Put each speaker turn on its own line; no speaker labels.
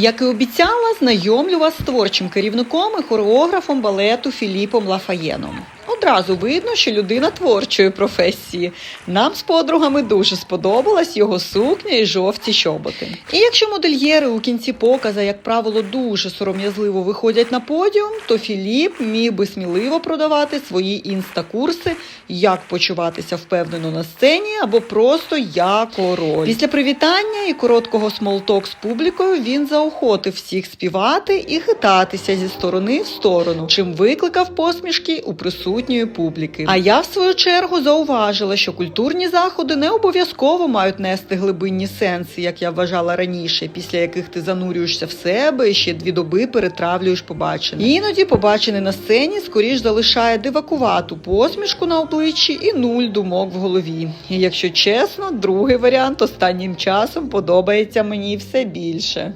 Як і обіцяла, знайомлю вас з творчим керівником і хореографом балету Філіпом Лафаєном. Одразу видно, що людина творчої професії. Нам з подругами дуже сподобалась його сукня і жовті чоботи. І якщо модельєри у кінці показа, як правило, дуже сором'язливо виходять на подіум, то Філіп міг би сміливо продавати свої інстакурси, як почуватися впевнено на сцені або просто я король. Після привітання і короткого смолток з публікою він заохотив всіх співати і хитатися зі сторони в сторону, чим викликав посмішки у присутньої публіки. А я, в свою чергу, зауважила, що культурні заходи не обов'язково мають нести глибинні сенси, як я вважала раніше, після яких ти занурюєшся в себе і ще дві доби перетравлюєш побачене. Іноді побачене на сцені скоріш залишає дивакувату посмішку на обличчі і нуль думок в голові. І якщо чесно, другий варіант останнім часом подобається мені все більше.